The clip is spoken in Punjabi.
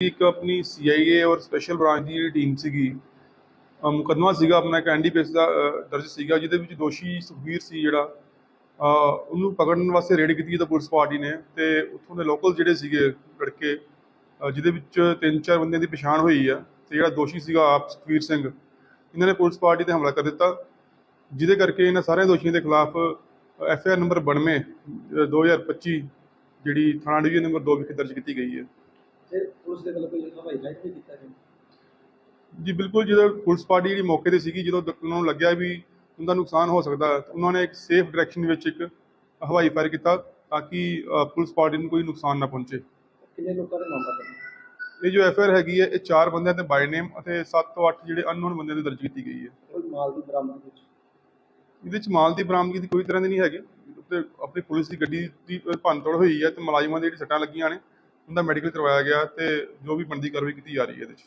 ਇੱਕ ਆਪਣੀ ਸੀਆਈਏ ਔਰ ਸਪੈਸ਼ਲ ਬ੍ਰਾਂਚ ਦੀ ਜਿਹੜੀ ਟੀਮ ਸੀਗੀ ਅਹ ਮੁਕੱਦਮਾ ਸੀਗਾ ਆਪਣਾ ਇੱਕ ਐਨਡੀਪੀਐਸ ਦਾ ਦਰਜ ਸੀਗਾ ਜਿਹਦੇ ਵਿੱਚ ਦੋਸ਼ੀ ਸੁਖਵੀਰ ਸੀ ਜਿਹੜਾ ਉਹਨੂੰ ਪਕੜਨ ਵਾਸਤੇ ਰੇਡ ਕੀਤੀ ਤਾਂ ਪੁਲਿਸ ਪਾਰਟੀ ਨੇ ਤੇ ਉੱਥੋਂ ਦੇ ਲੋਕਲ ਜਿਹੜੇ ਸੀਗੇ ਲੜਕੇ ਜਿਹਦੇ ਵਿੱਚ ਤਿੰਨ ਚਾਰ ਬੰਦਿਆਂ ਦੀ ਪਛਾਣ ਹੋਈ ਆ ਤੇ ਜਿਹੜਾ ਦੋਸ਼ੀ ਸੀਗਾ ਆਪ ਸੁਖਵੀਰ ਸਿੰਘ ਇਹਨਾਂ ਨੇ ਪੁਲਿਸ ਪਾਰਟੀ ਤੇ ਹਮਲਾ ਕਰ ਦਿੱਤਾ ਜਿਹਦੇ ਕਰਕੇ ਇਹਨਾਂ ਸਾਰੇ ਦੋਸ਼ੀਆਂ ਦੇ ਖਿਲਾਫ ਐਫ ਆਈ ਆਰ ਨੰਬਰ 92 ਅਹ, 2025 ਜਿਹੜੀ ਥਾਣਾ ਡਿਵੀਜ਼ਨ ਨੰਬਰ 2 ਵਿਖੇ ਦਰਜ ਕੀਤੀ ਗਈ ਹੈ। ਤੇ ਪੁਲਿਸ ਦੇ ਵੱਲੋਂ ਕੋਈ ਹਵਾਈ ਫਾਇਰ ਵੀ ਕੀਤਾ ਗਿਆ? ਜੀ ਬਿਲਕੁਲ ਜਦੋਂ ਪੁਲਿਸ ਪਾਰਟੀ ਜਿਹੜੀ ਮੌਕੇ ਤੇ ਸੀਗੀ ਜਦੋਂ ਦ- ਉਹਨਾਂ ਨੂੰ ਲੱਗਿਆ ਵੀ ਉਹਦਾ ਨੁਕਸਾਨ ਹੋ ਸਕਦਾ ਹੈ, ਤਾਂ ਉਹਨਾਂ ਨੇ ਇੱਕ ਸੇਫ ਡਾਇਰੈਕਸ਼ਨ ਵਿੱਚ ਇੱਕ ਹਵਾਈ ਫਾਇਰ ਕੀਤਾ ਤਾਂ ਕਿ ਅ, ਪੁਲਿਸ ਪਾਰਟੀ ਨੂੰ ਕੋਈ ਨੁਕਸਾਨ ਨਾ ਪਹੁੰਚੇ। ਕਿੰਨੇ ਲੋਕਾਂ ਦੇ ਪਤਾ ਇਹ ਜੋ ਐਫ ਆਰ ਹੈਗੀ ਹੈ ਇਹ ਚਾਰ ਬੰਦਿਆਂ ਤੇ ਬਾਈ ਨੇਮ ਅਤੇ 7 ਤੋਂ 8 ਜਿਹੜੇ ਅਨਨੋਨ ਬੰਦਿਆਂ ਤੇ ਦਰਜ ਕੀਤੀ ਗਈ ਹੈ। ਕੋਈ ਮਾਲ ਦੀ ਬਰਾਮਦ ਵਿੱਚ? ਇਹਦੇ ਚ ਮਾਲ ਦੀ ਬਰਾਮਦਗੀ ਦੀ ਕੋਈ ਤਰ੍ਹਾਂ ਦੀ ਨਹੀਂ ਹੈਗੀ। ਤੇ ਆਪਣੀ ਪੁਲਿਸ ਦੀ ਗੱਡੀ ਦੀ ਭੰਨਤੋੜ ਹੋਈ ਹੈ ਤੇ ਮੁਲਾਜ਼ਮਾਂ ਦੀ ਜਿਹੜੀ ਸੱਟਾਂ ਲੱਗੀਆਂ ਨੇ ਉਹਦਾ ਮੈਡੀਕਲ ਕਰਵਾਇਆ ਗਿਆ ਤੇ ਜੋ ਵੀ ਬਣਦੀ ਕਾਰਵਾਈ ਕੀਤੀ ਜਾ ਰਹੀ ਹੈ ਇਹਦੇ ਚ।